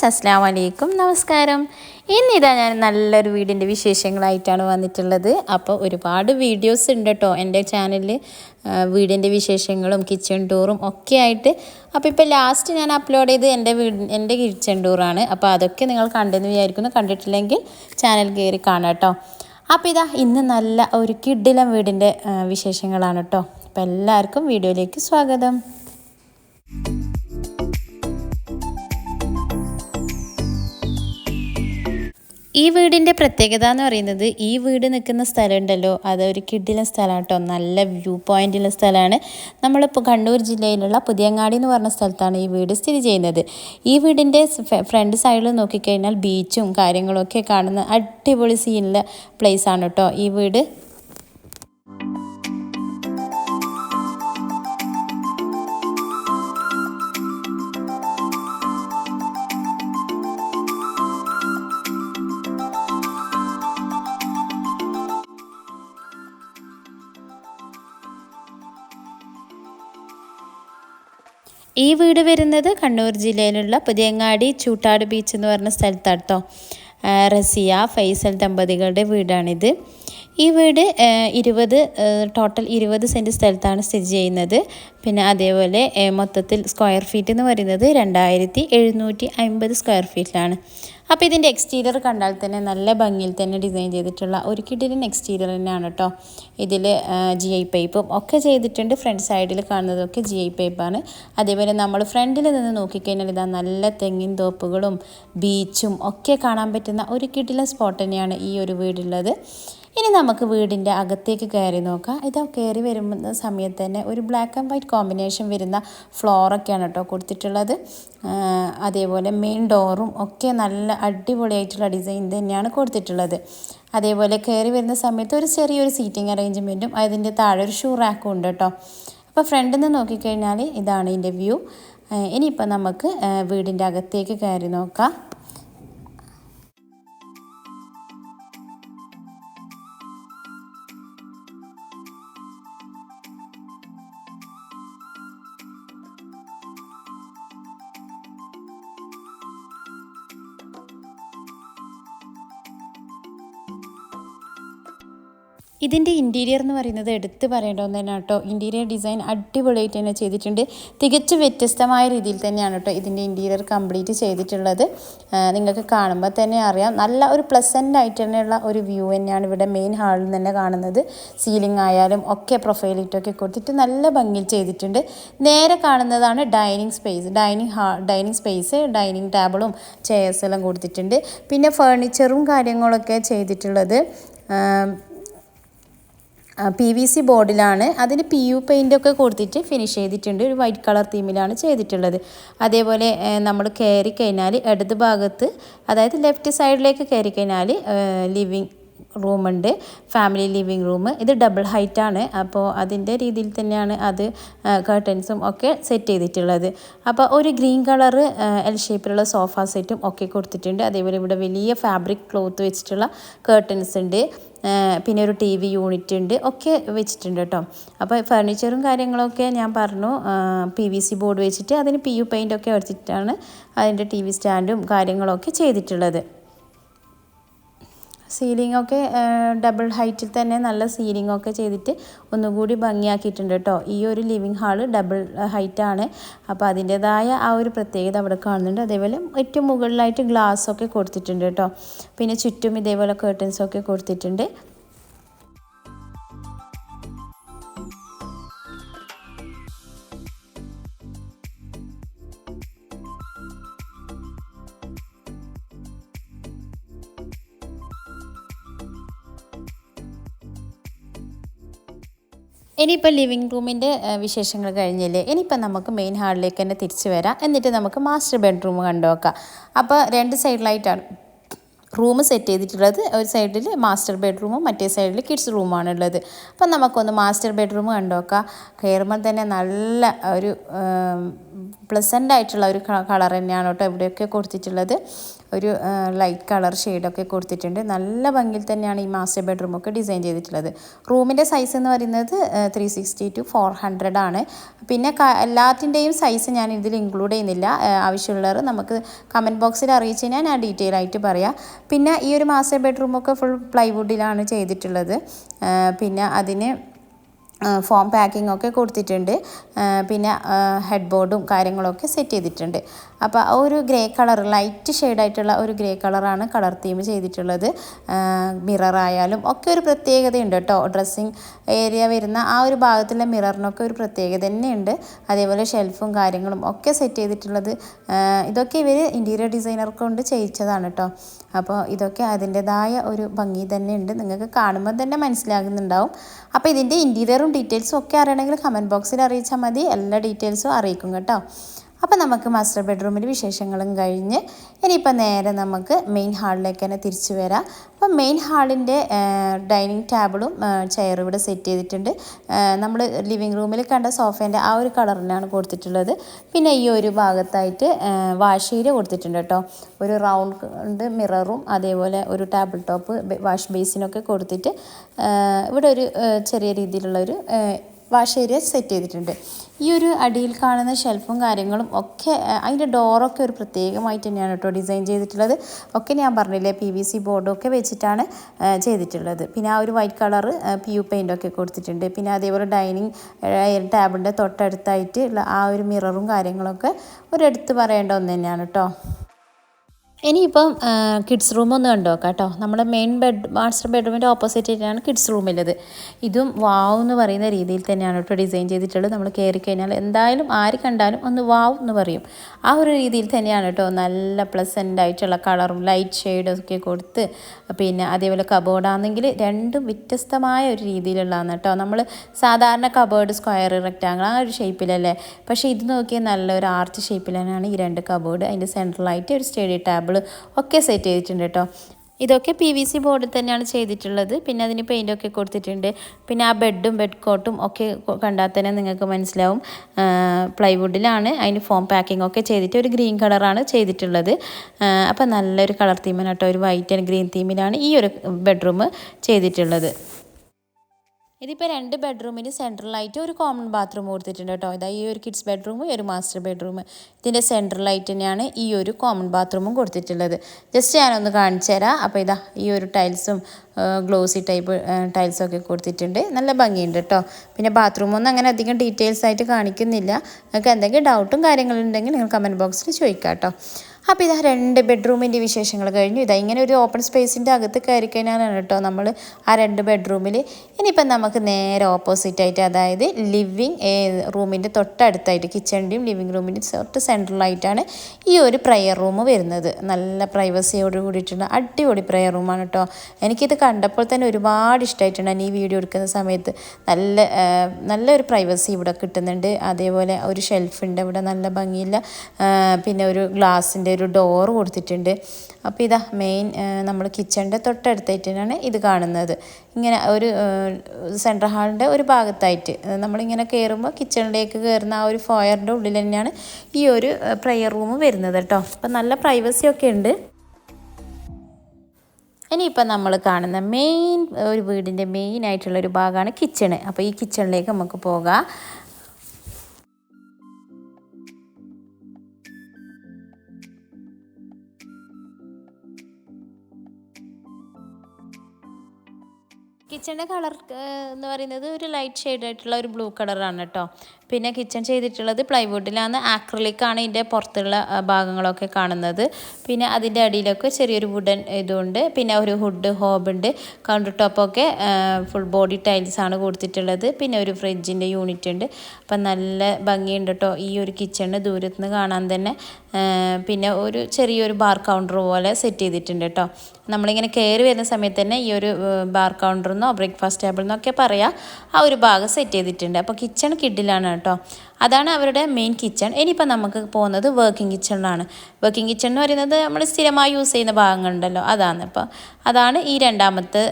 Friends അസ്സാം വലൈക്കും നമസ്കാരം. ഇന്നിതാ ഞാൻ നല്ലൊരു വീടിന്റെ വിശേഷങ്ങളായിട്ടാണ് വന്നിട്ടുള്ളത്. അപ്പോൾ ഒരുപാട് വീഡിയോസ് ഉണ്ട് കേട്ടോ എന്റെ ചാനലിൽ വീടിന്റെ വിശേഷങ്ങളും കിച്ചൺ ടൂറും ഒക്കെ ആയിട്ട്. അപ്പോൾ ഇപ്പോൾ ലാസ്റ്റ് ഞാൻ അപ്ലോഡ് ചെയ്ത് എന്റെ വീട് എന്റെ കിച്ചൺ ടൂറാണ് അപ്പോൾ അതൊക്കെ നിങ്ങൾ കണ്ടെന്ന് വിചാരിക്കുന്നു. കണ്ടിട്ടില്ലെങ്കിൽ ചാനൽ കയറി കാണാം കേട്ടോ അപ്പോൾ ഇതാ ഇന്ന് നല്ല ഒരു കിഡിലം വീടിന്റെ വിശേഷങ്ങളാണ് കേട്ടോ അപ്പോൾ എല്ലാവർക്കും വീഡിയോയിലേക്ക് സ്വാഗതം. ഈ വീടിന്റെ പ്രത്യേകത എന്ന് പറയുന്നത് ഈ വീട് നിൽക്കുന്ന സ്ഥലം ഉണ്ടല്ലോ ഒരു കിഡിലെ സ്ഥലമാണ് കേട്ടോ. നല്ല വ്യൂ പോയിന്റുള്ള സ്ഥലമാണ്. നമ്മളിപ്പോൾ കണ്ണൂർ ജില്ലയിലുള്ള പുതിയങ്ങാടി എന്ന് പറഞ്ഞ സ്ഥലത്താണ് ഈ വീട് സ്ഥിതി ചെയ്യുന്നത്. ഈ വീടിന്റെ ഫ്രണ്ട് സൈഡിൽ നോക്കിക്കഴിഞ്ഞാൽ ബീച്ചും കാര്യങ്ങളൊക്കെ കാണുന്ന അടിപൊളി പ്ലേസ് ആണ് കേട്ടോ ഈ വീട്. ഈ വീട് വരുന്നത് കണ്ണൂർ ജില്ലയിലുള്ള പുതിയങ്ങാടി ചൂട്ടാട് ബീച്ച് എന്ന് പറഞ്ഞ സ്ഥലത്താണ് കേട്ടോ റസിയ ഫൈസൽ ദമ്പതികളുടെ വീടാണിത്. ഈ വീട് ഇരുപത് ടോട്ടൽ ഇരുപത് സെന്റ് സ്ഥലത്താണ് സ്ഥിതി ചെയ്യുന്നത്. പിന്നെ അതേപോലെ മൊത്തത്തിൽ സ്ക്വയർ ഫീറ്റ് എന്ന് പറയുന്നത് രണ്ടായിരത്തി എഴുന്നൂറ്റി അമ്പത് സ്ക്വയർ ഫീറ്റിലാണ് അപ്പോൾ ഇതിന്റെ എക്സ്റ്റീരിയർ കണ്ടാൽ തന്നെ നല്ല ഭംഗിയിൽ തന്നെ ഡിസൈൻ ചെയ്തിട്ടുള്ള ഒരു കിടിലൻ എക്സ്റ്റീരിയർ തന്നെയാണ് കേട്ടോ ഇതിൽ ജി ഐ പൈപ്പും ഒക്കെ ചെയ്തിട്ടുണ്ട്. ഫ്രണ്ട് സൈഡിൽ കാണുന്നതൊക്കെ ജി ഐ പൈപ്പാണ് അതേപോലെ നമ്മൾ ഫ്രണ്ടിൽ നിന്ന് നോക്കിക്കഴിഞ്ഞാൽ ഇതാ നല്ല തെങ്ങിൻ തോപ്പുകളും ബീച്ചും ഒക്കെ കാണാൻ പറ്റുന്ന ഒരു കിടിലൻ സ്പോട്ട് തന്നെയാണ് ഈ ഒരു വീടുള്ളത്. ഇനി നമുക്ക് വീടിന്റെ അകത്തേക്ക് കയറി നോക്കാം. ഇതാ കയറി വരുന്ന സമയത്ത് തന്നെ ഒരു ബ്ലാക്ക് ആൻഡ് വൈറ്റ് കോമ്പിനേഷൻ വരുന്ന ഫ്ലോറൊക്കെയാണ് കേട്ടോ കൊടുത്തിട്ടുള്ളത്. അതേപോലെ മെയിൻ ഡോറും ഒക്കെ നല്ല അടിപൊളിയായിട്ടുള്ള ഡിസൈൻ തന്നെയാണ് കൊടുത്തിട്ടുള്ളത്. അതേപോലെ കയറി വരുന്ന സമയത്ത് ഒരു ചെറിയൊരു സീറ്റിംഗ് അറേഞ്ച്മെന്റും അതിന്റെ താഴെ ഒരു ഷൂ റാക്കും ഉണ്ട് കേട്ടോ. അപ്പോൾ ഫ്രണ്ടിൽ നിന്ന് നോക്കിക്കഴിഞ്ഞാൽ ഇതാണ് ഇതിന്റെ വ്യൂ ഇനിയിപ്പോൾ നമുക്ക് വീടിന്റെ അകത്തേക്ക് കയറി നോക്കാം. ഇതിന്റെ ഇന്റീരിയർ എന്ന് പറയുന്നത് എടുത്ത് പറയേണ്ട ഒന്ന് തന്നെ കേട്ടോ. ഇന്റീരിയർ ഡിസൈൻ അടിപൊളിയായിട്ട് തന്നെ ചെയ്തിട്ടുണ്ട്. തികച്ചും വ്യത്യസ്തമായ രീതിയിൽ തന്നെയാണ് കേട്ടോ ഇതിന്റെ ഇന്റീരിയർ കംപ്ലീറ്റ് ചെയ്തിട്ടുള്ളത്. നിങ്ങൾക്ക് കാണുമ്പോൾ തന്നെ അറിയാം. നല്ല ഒരു പ്ലസന്റ് ആയിട്ട് തന്നെയുള്ള ഒരു വ്യൂ തന്നെയാണ് ഇവിടെ മെയിൻ ഹാളിൽ തന്നെ കാണുന്നത്. സീലിംഗ് ആയാലും ഒക്കെ പ്രൊഫൈലിട്ടൊക്കെ കൊടുത്തിട്ട് നല്ല ഭംഗിയിൽ ചെയ്തിട്ടുണ്ട്. നേരെ കാണുന്നതാണ് ഡൈനിങ് സ്പേസ് ഡൈനിങ് ഹാ ഡൈനിങ് സ്പേസ് ഡൈനിങ് ടേബിളും ചെയർസ് എല്ലാം കൊടുത്തിട്ടുണ്ട്. പിന്നെ ഫേർണിച്ചറും കാര്യങ്ങളൊക്കെ ചെയ്തിട്ടുള്ളത്. പി വി സി ബോർഡിലാണ് അതിന് പി യു പെയിന്റ് ഒക്കെ കൊടുത്തിട്ട് ഫിനിഷ് ചെയ്തിട്ടുണ്ട്. ഒരു വൈറ്റ് കളർ തീമിലാണ് ചെയ്തിട്ടുള്ളത്. അതേപോലെ നമ്മൾ കയറി കഴിഞ്ഞാൽ ഇടത് ഭാഗത്ത് അതായത് ലെഫ്റ്റ് സൈഡിലേക്ക് കയറി കഴിഞ്ഞാൽ ലിവിങ് റൂമുണ്ട് ഫാമിലി ലിവിങ് റൂം ഇത് ഡബിൾ ഹൈറ്റ് ആണ്. അപ്പോൾ അതിന്റെ രീതിയിൽ തന്നെയാണ് അത് കർട്ടൻസും ഒക്കെ സെറ്റ് ചെയ്തിട്ടുള്ളത്. അപ്പോൾ ഒരു ഗ്രീൻ കളർ എൽ ഷേപ്പിലുള്ള സോഫ സെറ്റും ഒക്കെ കൊടുത്തിട്ടുണ്ട്. അതേപോലെ ഇവിടെ വലിയ ഫാബ്രിക് ക്ലോത്ത് വെച്ചിട്ടുള്ള കർട്ടൻസ് ഉണ്ട്. പിന്നെ ഒരു ടി വി യൂണിറ്റ് ഉണ്ട് ഒക്കെ വെച്ചിട്ടുണ്ട് കേട്ടോ അപ്പോൾ ഫർണിച്ചറും കാര്യങ്ങളൊക്കെ ഞാൻ പറഞ്ഞു പി വി സി ബോർഡ് വെച്ചിട്ട് അതിന് പി യു പെയിന്റ് ഒക്കെ വെച്ചിട്ടാണ് അതിന്റെ ടി വി സ്റ്റാൻഡും കാര്യങ്ങളൊക്കെ ചെയ്തിട്ടുള്ളത്. സീലിംഗ് ഒക്കെ ഡബിൾ ഹൈറ്റിൽ തന്നെ നല്ല സീലിംഗ് ഒക്കെ ചെയ്തിട്ട് ഒന്നുകൂടി ഭംഗിയാക്കിയിട്ടുണ്ട് കേട്ടോ ഈ ഒരു ലിവിങ് ഹാൾ ഡബിൾ ഹൈറ്റാണ് അപ്പോൾ അതിന്റെതായ ആ ഒരു പ്രത്യേകത അവിടെ കാണുന്നുണ്ട്. അതേപോലെ ഏറ്റവും മുകളിലായിട്ട് ഗ്ലാസ് ഒക്കെ കൊടുത്തിട്ടുണ്ട് കേട്ടോ പിന്നെ ചുറ്റും ഇതേപോലെ കേർട്ടൻസൊക്കെ കൊടുത്തിട്ടുണ്ട്. ഇനിയിപ്പോൾ ലിവിങ് റൂമിന്റെ വിശേഷങ്ങൾ കഴിഞ്ഞില്ലേ? ഇനിയിപ്പോൾ നമുക്ക് മെയിൻ ഹാളിലേക്ക് തന്നെ തിരിച്ചു വരാം. എന്നിട്ട് നമുക്ക് മാസ്റ്റർ ബെഡ്റൂം കണ്ടുവെക്കാം അപ്പോൾ രണ്ട് സൈഡിലായിട്ടാണ് റൂം സെറ്റ് ചെയ്തിട്ടുള്ളത്. ഒരു സൈഡിൽ മാസ്റ്റർ ബെഡ്റൂമും മറ്റേ സൈഡിൽ കിഡ്സ് റൂമാണ് ഉള്ളത് അപ്പം നമുക്കൊന്ന് മാസ്റ്റർ ബെഡ്റൂം കണ്ടുവെക്കാം കയറുമ്പോൾ തന്നെ നല്ല ഒരു പ്ലസന്റ് ആയിട്ടുള്ള ഒരു കളർ തന്നെയാണ് കേട്ടോ ഇവിടെയൊക്കെ കൊടുത്തിട്ടുള്ളത്. ഒരു ലൈറ്റ് കളർ ഷെയ്ഡൊക്കെ കൊടുത്തിട്ടുണ്ട്. നല്ല ഭംഗിയിൽ തന്നെയാണ് ഈ മാസ്റ്റർ ബെഡ്റൂമൊക്കെ ഡിസൈൻ ചെയ്തിട്ടുള്ളത്. റൂമിന്റെ സൈസ് എന്ന് പറയുന്നത് three sixty two four hundred ആണ്. പിന്നെ എല്ലാത്തിന്റെയും സൈസ് ഞാൻ ഇതിൽ ഇൻക്ലൂഡ് ചെയ്യുന്നില്ല. ആവശ്യമുള്ളവർ നമുക്ക് കമന്റ് ബോക്സിൽ അറിയിച്ച് കഴിഞ്ഞാൽ ഞാൻ ഡീറ്റെയിൽ ആയിട്ട് പറയാം. പിന്നെ ഈ ഒരു മാസ്റ്റർ ബെഡ്റൂമൊക്കെ ഫുൾ പ്ലൈവുഡിലാണ് ചെയ്തിട്ടുള്ളത്. പിന്നെ അതിന് ഫോം പാക്കിംഗ് ഒക്കെ കൊടുത്തിട്ടുണ്ട്. പിന്നെ ഹെഡ് ബോർഡും കാര്യങ്ങളൊക്കെ സെറ്റ് ചെയ്തിട്ടുണ്ട്. അപ്പോൾ ആ ഒരു ഗ്രേ കളർ ലൈറ്റ് ഷെയ്ഡായിട്ടുള്ള ഒരു ഗ്രേ കളറാണ് കളർ തീം ചെയ്തിട്ടുള്ളത്. മിററായാലും ഒക്കെ ഒരു പ്രത്യേകതയുണ്ട് കേട്ടോ ഡ്രസ്സിങ് ഏരിയ വരുന്ന ആ ഒരു ഭാഗത്തിലെ മിററിനൊക്കെ ഒരു പ്രത്യേകത തന്നെയുണ്ട്. അതേപോലെ ഷെൽഫും കാര്യങ്ങളും ഒക്കെ സെറ്റ് ചെയ്തിട്ടുള്ളത്. ഇതൊക്കെ ഇവർ ഇന്റീരിയർ ഡിസൈനർ കൊണ്ട് ചെയ്യിച്ചതാണ് കേട്ടോ അപ്പോൾ ഇതൊക്കെ അതിന്റെതായ ഒരു ഭംഗി തന്നെയുണ്ട്. നിങ്ങൾക്ക് കാണുമ്പോൾ തന്നെ മനസ്സിലാകുന്നുണ്ടാവും. അപ്പോൾ ഇതിന്റെ ഇന്റീരിയറും ഡീറ്റെയിൽസും ഒക്കെ അറിയണമെങ്കിൽ കമന്റ് ബോക്സിൽ അറിയിച്ചാൽ മതി. എല്ലാ ഡീറ്റെയിൽസും അറിയിക്കും കേട്ടോ. അപ്പോൾ നമുക്ക് മാസ്റ്റർ ബെഡ്റൂമിന്റെ വിശേഷങ്ങളും കഴിഞ്ഞ് ഇനിയിപ്പോൾ നേരെ നമുക്ക് മെയിൻ ഹാളിലേക്ക് തന്നെ തിരിച്ചു വരാം. അപ്പോൾ മെയിൻ ഹാളിന്റെ ഡൈനിങ് ടേബിളും ചെയറും ഇവിടെ സെറ്റ് ചെയ്തിട്ടുണ്ട്. നമ്മൾ ലിവിങ് റൂമിൽ കണ്ട സോഫേന്റെ ആ ഒരു കളറിനാണ് കൊടുത്തിട്ടുള്ളത്. പിന്നെ ഈ ഒരു ഭാഗത്തായിട്ട് വാഷ് കൊടുത്തിട്ടുണ്ട് കേട്ടോ. ഒരു റൗണ്ട് മിററും അതേപോലെ ഒരു ടേബിൾ ടോപ്പ് വാഷ് ബേസിനൊക്കെ കൊടുത്തിട്ട് ഇവിടെ ഒരു ചെറിയ രീതിയിലുള്ളൊരു വാഷ് ഏരിയ സെറ്റ് ചെയ്തിട്ടുണ്ട്. ഈ ഒരു അടിയിൽ കാണുന്ന ഷെൽഫും കാര്യങ്ങളും ഒക്കെ അതിന്റെ ഡോറൊക്കെ ഒരു പ്രത്യേകമായിട്ട് തന്നെയാണ് കേട്ടോ ഡിസൈൻ ചെയ്തിട്ടുള്ളത്. ഒക്കെ ഞാൻ പറഞ്ഞില്ലേ പി വി സി ബോർഡൊക്കെ വെച്ചിട്ടാണ് ചെയ്തിട്ടുള്ളത്. പിന്നെ ആ ഒരു വൈറ്റ് കളർ പി യു പെയിന്റൊക്കെ കൊടുത്തിട്ടുണ്ട്. പിന്നെ അതേപോലെ ഡൈനിങ് ടേബിളിന്റെ തൊട്ടടുത്തായിട്ട് ഉള്ള ആ ഒരു മിററും കാര്യങ്ങളൊക്കെ ഒരെടുത്ത് പറയേണ്ട ഒന്ന് തന്നെയാണ് കേട്ടോ. ഇനിയിപ്പം കിഡ്സ് റൂം ഒന്ന് കണ്ടു കേട്ടോ നമ്മുടെ മെയിൻ ബെഡ് മാസ്റ്റർ ബെഡ്റൂമിന്റെ ഓപ്പോസിറ്റ് ആയിട്ടാണ് കിഡ്സ് റൂമിലത് ഇതും വാവ് എന്ന് പറയുന്ന രീതിയിൽ തന്നെയാണ് കേട്ടോ ഡിസൈൻ ചെയ്തിട്ടുള്ളത്. നമ്മൾ കയറി കഴിഞ്ഞാൽ എന്തായാലും ആര് കണ്ടാലും ഒന്ന് വാവ് എന്ന് പറയും. ആ ഒരു രീതിയിൽ തന്നെയാണ് കേട്ടോ നല്ല പ്ലസന്റ് ആയിട്ടുള്ള കളറും ലൈറ്റ് ഷെയ്ഡും ഒക്കെ കൊടുത്ത് പിന്നെ അതേപോലെ കബോർഡാണെങ്കിൽ രണ്ടും വ്യത്യസ്തമായ ഒരു രീതിയിലുള്ളതാണ് കേട്ടോ നമ്മൾ സാധാരണ കബോർഡ് സ്ക്വയർ റെക്റ്റാങ്കിൾ ആ ഒരു ഷേപ്പിലല്ലേ പക്ഷേ ഇത് നോക്കിയാൽ നല്ലൊരു ആർച്ച് ഷേപ്പിലാണ് ഈ രണ്ട് കബോർഡ് അതിന്റെ സെൻട്രലായിട്ട് ഒരു സ്റ്റഡി ടാബ് ടേബിൾ ഒക്കെ സെറ്റ് ചെയ്തിട്ടുണ്ട് കേട്ടോ ഇതൊക്കെ പി വി സി ബോർഡിൽ തന്നെയാണ് ചെയ്തിട്ടുള്ളത്. പിന്നെ അതിന് പെയിന്റൊക്കെ കൊടുത്തിട്ടുണ്ട്. പിന്നെ ആ ബെഡും ബെഡ് കോട്ടും ഒക്കെ കണ്ടാൽ തന്നെ നിങ്ങൾക്ക് മനസ്സിലാവും. പ്ലൈവുഡിലാണ് അതിന് ഫോം പാക്കിംഗ് ഒക്കെ ചെയ്തിട്ട് ഒരു ഗ്രീൻ കളറാണ് ചെയ്തിട്ടുള്ളത്. അപ്പോൾ നല്ലൊരു കളർ തീമിനാട്ടോ ഒരു വൈറ്റ് ആൻഡ് ഗ്രീൻ തീമിലാണ് ഈ ഒരു ബെഡ്റൂം ചെയ്തിട്ടുള്ളത്. ഇതിപ്പോൾ രണ്ട് ബെഡ്റൂമിന് സെൻട്രലായിട്ട് ഒരു കോമൺ ബാത്റൂം കൊടുത്തിട്ടുണ്ട് കേട്ടോ. ഇതാ ഈ ഒരു കിഡ്സ് ബെഡ്റൂം ഒരു മാസ്റ്റർ ബെഡ്റൂം ഇതിന്റെ സെൻട്രലായിട്ട് തന്നെയാണ് ഈ ഒരു കോമൺ ബാത്റൂമും കൊടുത്തിട്ടുള്ളത്. ജസ്റ്റ് ഞാനൊന്ന് കാണിച്ചു തരാം. അപ്പോൾ ഇതാ ഈ ഒരു ടൈൽസും ഗ്ലോസി ടൈപ്പ് ടൈൽസൊക്കെ കൊടുത്തിട്ടുണ്ട്. നല്ല ഭംഗിയുണ്ട് കേട്ടോ. പിന്നെ ബാത്റൂമൊന്നും അങ്ങനെ അധികം ഡീറ്റെയിൽസ് ആയിട്ട് കാണിക്കുന്നില്ല. നിങ്ങൾക്ക് എന്തെങ്കിലും ഡൗട്ടും കാര്യങ്ങളുണ്ടെങ്കിൽ നിങ്ങൾ കമന്റ് ബോക്സിൽ ചോദിക്കാം കേട്ടോ. അപ്പോൾ ഇതാ രണ്ട് ബെഡ്റൂമിന്റെ വിശേഷങ്ങൾ കഴിഞ്ഞു. ഇതാ ഇങ്ങനെ ഒരു ഓപ്പൺ സ്പേസിന്റെ അകത്ത് കയറി കഴിഞ്ഞാലാണ് കേട്ടോ നമ്മൾ ആ രണ്ട് ബെഡ്റൂമിൽ ഇനിയിപ്പം നമുക്ക് നേരെ ഓപ്പോസിറ്റ് ആയിട്ട് അതായത് ലിവിങ് റൂമിന്റെ തൊട്ടടുത്തായിട്ട് കിച്ചണിന്റെയും ലിവിങ് റൂമിന്റെ തൊട്ട് സെൻട്രലായിട്ടാണ് ഈ ഒരു പ്രയർ റൂം വരുന്നത്. നല്ല പ്രൈവസിയോട് കൂടിയിട്ടുള്ള അടിപൊളി പ്രയർ റൂമാണ് കേട്ടോ. എനിക്കിത് കണ്ടപ്പോൾ തന്നെ ഒരുപാട് ഇഷ്ടമായിട്ടുണ്ട്. ഈ വീഡിയോ എടുക്കുന്ന സമയത്ത് നല്ല നല്ലൊരു പ്രൈവസി ഇവിടെ കിട്ടുന്നുണ്ട്. അതേപോലെ ഒരു ഷെൽഫുണ്ട് ഇവിടെ നല്ല ഭംഗിയില്ല പിന്നെ ഒരു ഗ്ലാസിന്റെ ഒരു ഡോർ കൊടുത്തിട്ടുണ്ട്. അപ്പോൾ ഇതാ മെയിൻ നമ്മൾ കിച്ചണിന്റെ തൊട്ടടുത്തായിട്ടാണ് ഇത് കാണുന്നത്. ഇങ്ങനെ ഒരു സെൻട്രൽ ഹാളിന്റെ ഒരു ഭാഗത്തായിട്ട്. നമ്മളിങ്ങനെ കയറുമ്പോൾ കിച്ചണിലേക്ക് കയറുന്ന ആ ഒരു ഫോയറിന്റെ ഉള്ളിൽ തന്നെയാണ് ഈ ഒരു പ്രെയർ റൂം വരുന്നത് കേട്ടോ. അപ്പം നല്ല പ്രൈവസി ഒക്കെ ഉണ്ട്. ഇനിയിപ്പോൾ നമ്മൾ കാണുന്ന മെയിൻ ഒരു വീടിന്റെ മെയിൻ ആയിട്ടുള്ള ഒരു ഭാഗമാണ് കിച്ചണ് അപ്പോൾ ഈ കിച്ചണിലേക്ക് നമുക്ക് പോകാം. കിച്ചണിന്റെ കളർ എന്ന് പറയുന്നത് ഒരു ലൈറ്റ് ഷെയ്ഡ് ആയിട്ടുള്ള ഒരു ബ്ലൂ കളറാണ് കേട്ടോ പിന്നെ കിച്ചൺ ചെയ്തിട്ടുള്ളത് പ്ലൈവുഡിലാണ് ആക്രിലിക്കാണ് ഇതിന്റെ പുറത്തുള്ള ഭാഗങ്ങളൊക്കെ കാണുന്നത്. പിന്നെ അതിന്റെ അടിയിലൊക്കെ ചെറിയൊരു വുഡൻ ഇതുണ്ട്. പിന്നെ ഒരു ഹുഡ് ഹോബുണ്ട് കൗണ്ടർ ടോപ്പൊക്കെ ഫുൾ ബോഡി ടൈൽസ് ആണ് കൊടുത്തിട്ടുള്ളത്. പിന്നെ ഒരു ഫ്രിഡ്ജിന്റെ യൂണിറ്റ് ഉണ്ട്. അപ്പം നല്ല ഭംഗിയുണ്ട് കേട്ടോ ഈ ഒരു കിച്ചണ് ദൂരത്ത് നിന്ന് കാണാൻ തന്നെ. പിന്നെ ഒരു ചെറിയൊരു ബാർ കൗണ്ടർ പോലെ സെറ്റ് ചെയ്തിട്ടുണ്ട് കേട്ടോ നമ്മളിങ്ങനെ കയറി വരുന്ന സമയത്ത് തന്നെ ഈ ഒരു ബാർ കൗണ്ടർ എന്നോ ബ്രേക്ക്ഫാസ്റ്റ് ടേബിൾ എന്നൊക്കെ പറയാം ആ ഒരു ഭാഗം സെറ്റ് ചെയ്തിട്ടുണ്ട്. അപ്പോൾ കിച്ചൺ കിഡിലാണ് കേട്ടോ. അതാണ് അവരുടെ മെയിൻ കിച്ചൺ ഇനിയിപ്പോൾ നമുക്ക് പോകുന്നത് വർക്കിംഗ് കിച്ചണിലാണ് വർക്കിംഗ് കിച്ചൺ എന്ന് പറയുന്നത് നമ്മൾ സ്ഥിരമായി യൂസ് ചെയ്യുന്ന ഭാഗങ്ങളുണ്ടല്ലോ. അതാണ് അപ്പോൾ അതാണ് ഈ രണ്ടാമത്തെ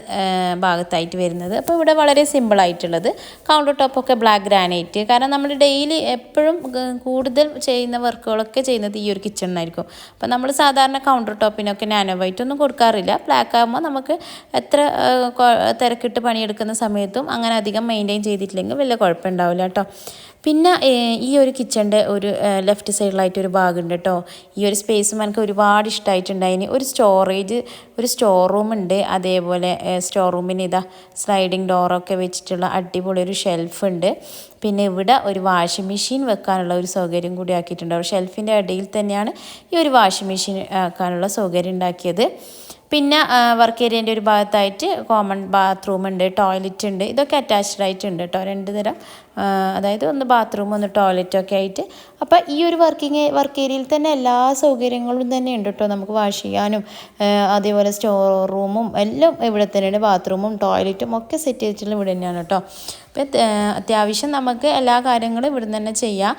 ഭാഗത്തായിട്ട് വരുന്നത്. അപ്പോൾ ഇവിടെ വളരെ സിമ്പിളായിട്ടുള്ളത് കൗണ്ടർ ടോപ്പൊക്കെ ബ്ലാക്ക് ഗ്രാനൈറ്റ് കാരണം നമ്മൾ ഡെയിലി എപ്പോഴും കൂടുതൽ ചെയ്യുന്ന വർക്കുകളൊക്കെ ചെയ്യുന്നത് ഈ ഒരു കിച്ചണിനായിരിക്കും അപ്പോൾ നമ്മൾ സാധാരണ കൗണ്ടർ ടോപ്പിനൊക്കെ നാനോ വൈറ്റ് ഒന്നും കൊടുക്കാറില്ല. ബ്ലാക്ക് ആകുമ്പോൾ നമുക്ക് എത്ര തിരക്കിട്ട് പണിയെടുക്കുന്ന സമയത്തും അങ്ങനെ അധികം മെയിന്റെയിൻ ചെയ്തിട്ടില്ലെങ്കിൽ വലിയ കുഴപ്പമുണ്ടാവില്ല കേട്ടോ. പിന്നെ ഈ ഒരു കിച്ചണിന്റെ ഒരു ലെഫ്റ്റ് സൈഡിലായിട്ട് ഒരു ഭാഗമുണ്ട് കേട്ടോ ഈ ഒരു സ്പേസും എനിക്ക് ഒരുപാട് ഇഷ്ടമായിട്ടുണ്ടായിന് ഒരു സ്റ്റോറേജ് ഒരു സ്റ്റോർ റൂം ഉണ്ട്. അതേപോലെ സ്റ്റോർ റൂമിന് ഇതാ സ്ലൈഡിങ് ഡോറൊക്കെ വെച്ചിട്ടുള്ള അടിപൊളി ഒരു ഷെൽഫ് ഉണ്ട്. പിന്നെ ഇവിടെ ഒരു വാഷിംഗ് മെഷീൻ വെക്കാനുള്ള ഒരു സൗകര്യം കൂടി ആക്കിയിട്ടുണ്ട്. ഷെൽഫിന്റെ അടിയിൽ തന്നെയാണ് ഈ ഒരു വാഷിംഗ് മെഷീൻ ആക്കാനുള്ള സൗകര്യം ഉണ്ടാക്കിയത്. പിന്നെ വർക്ക് ഏരിയന്റെ ഒരു ഭാഗത്തായിട്ട് കോമൺ ബാത്റൂം ഉണ്ട് ടോയ്ലറ്റ് ഉണ്ട്. ഇതൊക്കെ അറ്റാച്ച്ഡ് ആയിട്ടുണ്ട് കേട്ടോ രണ്ട് തരം. അതായത് ഒന്ന് ബാത്റൂം ഒന്ന് ടോയ്ലറ്റ് ഒക്കെ ആയിട്ട്. അപ്പോൾ ഈ ഒരു വർക്കിംഗ് വർക്ക് ഏരിയയിൽ തന്നെ എല്ലാ സൗകര്യങ്ങളും തന്നെ ഉണ്ട് കേട്ടോ നമുക്ക് വാഷ് ചെയ്യാനും അതേപോലെ സ്റ്റോർ റൂമും എല്ലാം ഇവിടെ തന്നെയാണ്. ബാത്റൂമും ടോയ്ലറ്റും ഒക്കെ സെറ്റ് ചെയ്തിട്ടുള്ള ഇവിടെ തന്നെയാണ് കേട്ടോ അപ്പോൾ അത്യാവശ്യം നമുക്ക് എല്ലാ കാര്യങ്ങളും ഇവിടെ നിന്ന് തന്നെ ചെയ്യാം.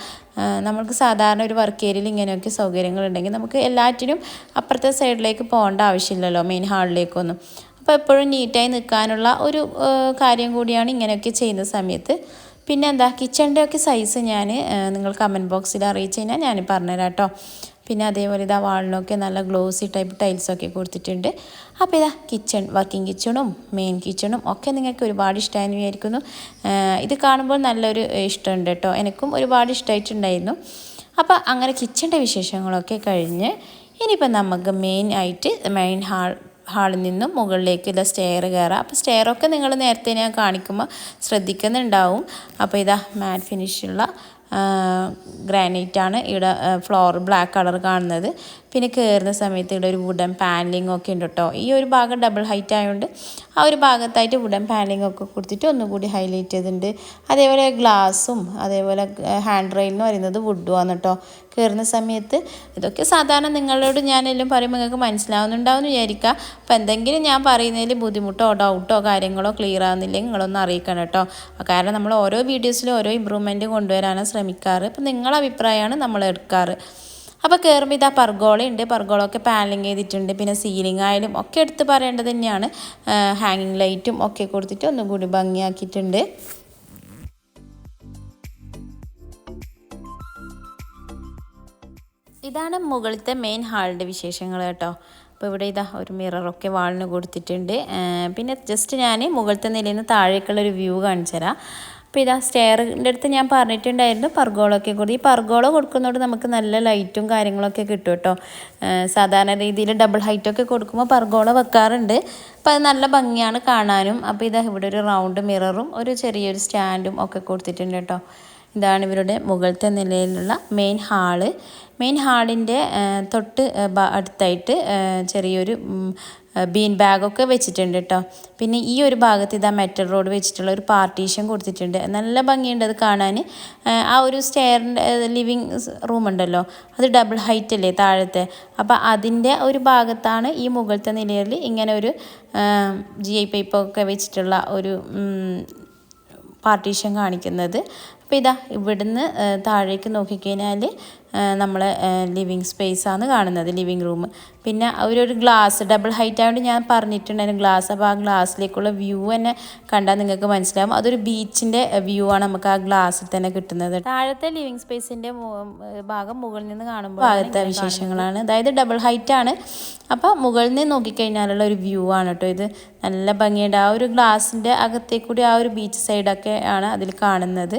നമുക്ക് സാധാരണ ഒരു വർക്ക് ഏരിയയിൽ ഇങ്ങനെയൊക്കെ സൗകര്യങ്ങളുണ്ടെങ്കിൽ നമുക്ക് എല്ലാറ്റിനും അപ്പുറത്തെ സൈഡിലേക്ക് പോകേണ്ട ആവശ്യമില്ലല്ലോ മെയിൻ ഹാളിലേക്കൊന്നും അപ്പോൾ എപ്പോഴും നീറ്റായി നിൽക്കാനുള്ള ഒരു കാര്യം കൂടിയാണ് ഇങ്ങനെയൊക്കെ ചെയ്യുന്ന സമയത്ത്. പിന്നെ എന്താ കിച്ചണിന്റെ സൈസ് ഞാൻ നിങ്ങൾ കമന്റ് ബോക്സിൽ അറിയിച്ചു കഴിഞ്ഞാൽ ഞാൻ പറഞ്ഞുതരാം കേട്ടോ. പിന്നെ അതേപോലെ ഇതാ വാളിനൊക്കെ നല്ല ഗ്ലോസി ടൈപ്പ് ടൈൽസൊക്കെ കൊടുത്തിട്ടുണ്ട്. അപ്പോൾ ഇതാ കിച്ചൺ വർക്കിംഗ് കിച്ചണും മെയിൻ കിച്ചണും ഒക്കെ നിങ്ങൾക്ക് ഒരുപാട് ഇഷ്ടമായെന്ന് വിചാരിക്കുന്നു. ഇത് കാണുമ്പോൾ നല്ലൊരു ഇഷ്ടമുണ്ട് കേട്ടോ. എനിക്കും ഒരുപാട് ഇഷ്ടമായിട്ടുണ്ടായിരുന്നു അപ്പോൾ അങ്ങനെ കിച്ചന്റെ വിശേഷങ്ങളൊക്കെ കഴിഞ്ഞ് ഇനിയിപ്പോൾ നമുക്ക് മെയിൻ ആയിട്ട് മെയിൻ ഹാൾ ഹാളിൽ നിന്നും മുകളിലേക്ക് ഇതാ സ്റ്റെയർ കയറാം അപ്പോൾ സ്റ്റെയറൊക്കെ നിങ്ങൾ നേരത്തെ ഞാൻ കാണിക്കുമ്പോൾ ശ്രദ്ധിക്കുന്നുണ്ടാവും. അപ്പോൾ ഇതാ മാറ്റ് ഫിനിഷുള്ള ഗ്രാനൈറ്റാണ്. ഇവിടെ ഫ്ലോർ ബ്ലാക്ക് കളർ കാണുന്നത്. പിന്നെ കയറുന്ന സമയത്ത് ഇവിടെ ഒരു വുഡൻ പാനലിംഗ് ഒക്കെ ഉണ്ട് കേട്ടോ ഈ ഒരു ഭാഗം ഡബിൾ ഹൈറ്റ് ആയതുകൊണ്ട് ആ ഒരു ഭാഗത്തായിട്ട് വുഡൻ പാനലിംഗ് ഒക്കെ കൊടുത്തിട്ട് ഒന്നുകൂടി ഹൈലൈറ്റ് ചെയ്തിട്ടുണ്ട്. അതേപോലെ ഗ്ലാസും അതേപോലെ ഹാൻഡ് റെയിൽ എന്ന് പറയുന്നത് ആണ് കേട്ടോ കയറുന്ന സമയത്ത് ഇതൊക്കെ സാധാരണ നിങ്ങളോട് ഞാനെല്ലാം പറയുമ്പോൾ നിങ്ങൾക്ക് മനസ്സിലാവുന്നുണ്ടാവും എന്ന് വിചാരിക്കുക അപ്പോൾ എന്തെങ്കിലും ഞാൻ പറയുന്നതിൽ ബുദ്ധിമുട്ടോ ഡൗട്ടോ കാര്യങ്ങളോ ക്ലിയർ ആവുന്നില്ലെങ്കിൽ നിങ്ങളൊന്ന് അറിയിക്കണം കേട്ടോ കാരണം നമ്മൾ ഓരോ വീഡിയോസിലും ഓരോ ഇമ്പ്രൂവ്മെന്റ് കൊണ്ടുവരാനാണ് ശ്രമിക്കാറ്. അപ്പോൾ നിങ്ങളഭിപ്രായമാണ് നമ്മൾ എടുക്കാറ്. അപ്പോൾ കയറുമ്പോൾ ഇതാ പർഗോള ഉണ്ട് പർഗോളൊക്കെ പാനലിങ് ചെയ്തിട്ടുണ്ട്. പിന്നെ സീലിംഗ് ആയാലും ഒക്കെ എടുത്ത് പറയേണ്ടത് തന്നെയാണ്. ഹാങ്ങിങ് ലൈറ്റും ഒക്കെ കൊടുത്തിട്ട് ഒന്നും കൂടി ഭംഗിയാക്കിയിട്ടുണ്ട്. ഇതാണ് മുകളിലത്തെ മെയിൻ ഹാളിന്റെ വിശേഷങ്ങൾ കേട്ടോ. അപ്പോൾ ഇവിടെ ഇതാ ഒരു മിററൊക്കെ വാളിന് കൊടുത്തിട്ടുണ്ട്. പിന്നെ ജസ്റ്റ് ഞാൻ മുകളിലത്തെ നിലയിൽ നിന്ന് താഴേക്കുള്ള ഒരു വ്യൂ കാണിച്ചു തരാം അപ്പോൾ ഇതാ സ്റ്റെയറിന്റെ അടുത്ത് ഞാൻ പറഞ്ഞിട്ടുണ്ടായിരുന്നു പർഗോളൊക്കെ കൂടി. ഈ പർഗോള കൊടുക്കുന്നതുകൊണ്ട് നമുക്ക് നല്ല ലൈറ്റും കാര്യങ്ങളൊക്കെ കിട്ടും കേട്ടോ. സാധാരണ രീതിയിൽ ഡബിൾ ഹൈറ്റൊക്കെ കൊടുക്കുമ്പോൾ പർഗോള വെക്കാറുണ്ട്. അപ്പോൾ അത് നല്ല ഭംഗിയാണ് കാണാനും. അപ്പോൾ ഇതാ ഇവിടെ ഒരു റൗണ്ട് മിററും ഒരു ചെറിയൊരു സ്റ്റാൻഡും ഒക്കെ കൊടുത്തിട്ടുണ്ട് കേട്ടോ. ഇതാണ് ഇവരുടെ മുകളിലത്തെ നിലയിലുള്ള മെയിൻ ഹാൾ. മെയിൻ ഹാളിന്റെ തൊട്ട് അടുത്തായിട്ട് ചെറിയൊരു ബീൻ ബാഗൊക്കെ വെച്ചിട്ടുണ്ട് കേട്ടോ പിന്നെ ഈ ഒരു ഭാഗത്ത് ഇതാ മെറ്റൽ റോഡ് വെച്ചിട്ടുള്ള ഒരു പാർട്ടീഷൻ കൊടുത്തിട്ടുണ്ട്. നല്ല ഭംഗിയുണ്ട് അത് കാണാൻ. ആ, ഒരു സ്റ്റെയറിന്റെ ലിവിങ് റൂം ഉണ്ടല്ലോ. അത് ഡബിൾ ഹൈറ്റ് അല്ലേ താഴത്തെ. അപ്പോൾ അതിന്റെ ഒരു ഭാഗത്താണ് ഈ മുകളിലത്തെ നിലയിൽ ഇങ്ങനെ ഒരു ജി ഐ പൈപ്പൊക്കെ വെച്ചിട്ടുള്ള ഒരു പാർട്ടീഷൻ കാണിക്കുന്നത്. അപ്പോൾ ഇതാ ഇവിടുന്ന് താഴേക്ക് നോക്കിക്കഴിഞ്ഞാൽ നമ്മൾ ലിവിങ് സ്പേസാണ് കാണുന്നത് ലിവിങ് റൂം പിന്നെ അവരൊരു ഗ്ലാസ് ഡബിൾ ഹൈറ്റ് ആയതുകൊണ്ട് ഞാൻ പറഞ്ഞിട്ടുണ്ടായിരുന്നു ഗ്ലാസ് അപ്പോൾ ആ ഗ്ലാസ്സിലേക്കുള്ള വ്യൂ തന്നെ കണ്ടാൽ നിങ്ങൾക്ക് മനസ്സിലാവും. അതൊരു ബീച്ചിന്റെ വ്യൂ ആണ് നമുക്ക് ആ ഗ്ലാസ്സിൽ തന്നെ കിട്ടുന്നത്. താഴത്തെ ലിവിങ് സ്പേസിന്റെ ഭാഗം മുകളിൽ നിന്ന് കാണുമ്പോൾ ഭാഗത്തെ വിശേഷങ്ങളാണ്. അതായത് ഡബിൾ ഹൈറ്റ് ആണ്. അപ്പോൾ മുകളിൽ നിന്ന് നോക്കിക്കഴിഞ്ഞാലുള്ള ഒരു വ്യൂ ആണ് കേട്ടോ ഇത്. നല്ല ഭംഗിയുണ്ട്. ആ ഒരു ഗ്ലാസിന്റെ അകത്തേക്കൂടി ആ ഒരു ബീച്ച് സൈഡൊക്കെ ആണ് അതിൽ കാണുന്നത്.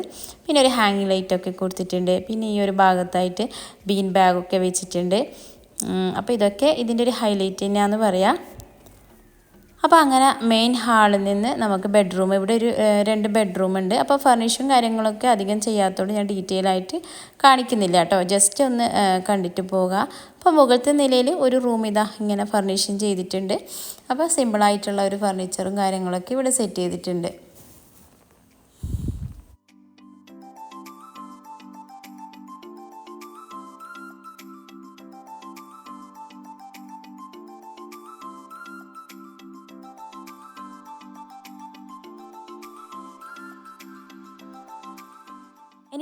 പിന്നെ ഒരു ഹാങ്ങിങ് ലൈറ്റ് ഒക്കെ കൊടുത്തിട്ടുണ്ട്. പിന്നെ ഈ ഒരു ഭാഗത്തായിട്ട് ബീൻ ബാഗൊക്കെ വെച്ചിട്ടുണ്ട്. അപ്പോൾ ഇതൊക്കെ ഇതിന്റെ ഒരു ഹൈലൈറ്റ് തന്നെയാണെന്ന് പറയാം. അപ്പോൾ അങ്ങനെ മെയിൻ ഹാളിൽ നിന്ന് നമുക്ക് ബെഡ്റൂം ഇവിടെ ഒരു രണ്ട് ബെഡ്റൂം ഉണ്ട്. അപ്പോൾ ഫർണിഷും കാര്യങ്ങളൊക്കെ അധികം ചെയ്യാത്തതുകൊണ്ട് ഞാൻ ഡീറ്റെയിൽ ആയിട്ട് കാണിക്കുന്നില്ല കേട്ടോ. ജസ്റ്റ് ഒന്ന് കണ്ടിട്ട് പോകാം. അപ്പോൾ മുകളിലത്തെ നിലയിൽ ഒരു റൂം ഇതാ ഇങ്ങനെ ഫർണിഷിങ് ചെയ്തിട്ടുണ്ട്. അപ്പോൾ സിമ്പിളായിട്ടുള്ള ഒരു ഫർണിച്ചറും കാര്യങ്ങളൊക്കെ ഇവിടെ സെറ്റ് ചെയ്തിട്ടുണ്ട്.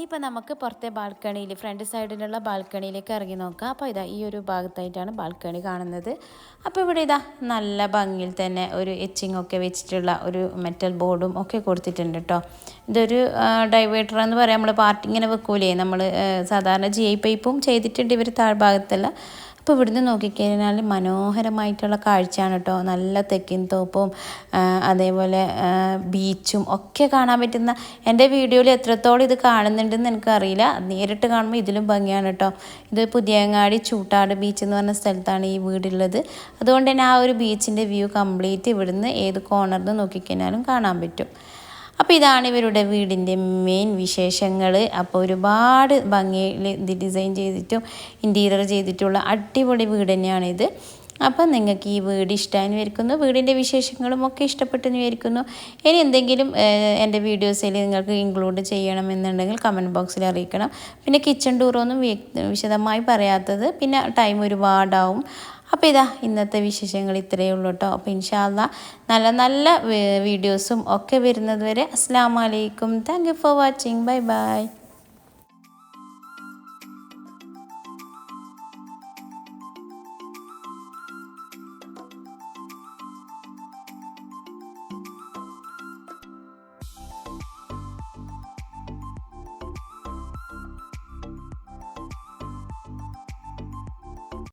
ഇനിയിപ്പോൾ നമുക്ക് പുറത്തെ ബാൽക്കണിയിൽ ഫ്രണ്ട് സൈഡിലുള്ള ബാൽക്കണിയിലേക്ക് ഇറങ്ങി നോക്കാം. അപ്പോൾ ഇതാ ഈ ഒരു ഭാഗത്തായിട്ടാണ് ബാൽക്കണി കാണുന്നത്. അപ്പോൾ ഇവിടെ ഇതാ നല്ല ഭംഗിയിൽ തന്നെ ഒരു എച്ചിങ് ഒക്കെ വെച്ചിട്ടുള്ള ഒരു മെറ്റൽ ബോർഡും ഒക്കെ കൊടുത്തിട്ടുണ്ട് കേട്ടോ ഇതൊരു ഡൈവേറ്റർ എന്ന് പറയാം. നമ്മൾ പാർട്ടിങ്ങനെ വെക്കൂലേ? നമ്മൾ സാധാരണ ജി ഐ പൈപ്പും ചെയ്തിട്ടുണ്ട് ഇവർ താഴ്ഭാഗത്തല്ല അപ്പോൾ ഇവിടുന്ന് നോക്കിക്കഴിഞ്ഞാൽ മനോഹരമായിട്ടുള്ള കാഴ്ചയാണ് കേട്ടോ നല്ല തെക്കിൻ തോപ്പും അതേപോലെ ബീച്ചും ഒക്കെ കാണാൻ പറ്റുന്ന എന്റെ വീഡിയോയിൽ എത്രത്തോളം ഇത് കാണുന്നുണ്ടെന്ന് എനിക്കറിയില്ല. നേരിട്ട് കാണുമ്പോൾ ഇതിലും ഭംഗിയാണ് കേട്ടോ ഇത് പുതിയങ്ങാടി ചൂട്ടാട് ബീച്ച് എന്ന് പറഞ്ഞ സ്ഥലത്താണ് ഈ വീടുള്ളത്. അതുകൊണ്ട് തന്നെ ആ ഒരു ബീച്ചിന്റെ വ്യൂ കംപ്ലീറ്റ് ഇവിടുന്ന് ഏത് കോർണറിൽ നിന്ന് നോക്കിക്കഴിഞ്ഞാലും കാണാൻ പറ്റും. അപ്പോൾ ഇതാണ് ഇവരുടെ വീടിന്റെ മെയിൻ വിശേഷങ്ങൾ അപ്പോൾ ഒരുപാട് ഭംഗിയിൽ ഇത് ഡിസൈൻ ചെയ്തിട്ടും ഇന്റീരിയർ ചെയ്തിട്ടുള്ള അടിപൊളി വീട് തന്നെയാണിത് അപ്പം നിങ്ങൾക്ക് ഈ വീട് ഇഷ്ടമായി വിചാരിക്കുന്നു. വീടിന്റെ വിശേഷങ്ങളും ഒക്കെ ഇഷ്ടപ്പെട്ടെന്ന് വിചാരിക്കുന്നു. ഇനി എന്തെങ്കിലും എന്റെ വീഡിയോസിൽ നിങ്ങൾക്ക് ഇൻക്ലൂഡ് ചെയ്യണമെന്നുണ്ടെങ്കിൽ കമന്റ് ബോക്സിൽ അറിയിക്കണം. പിന്നെ കിച്ചൺ ടൂറൊന്നും വിശദമായി പറയാത്തത്. പിന്നെ ടൈം ഒരുപാടാവും. അപ്പോൾ ഇതാ ഇന്നത്തെ വിശേഷങ്ങൾ ഇത്രയേ ഉള്ളൂ കേട്ടോ അപ്പോൾ ഇൻഷാല്ല നല്ല നല്ല വീഡിയോസും ഒക്കെ വരുന്നത് വരെ അസ്സാം വലൈക്കും thank you for watching bye bye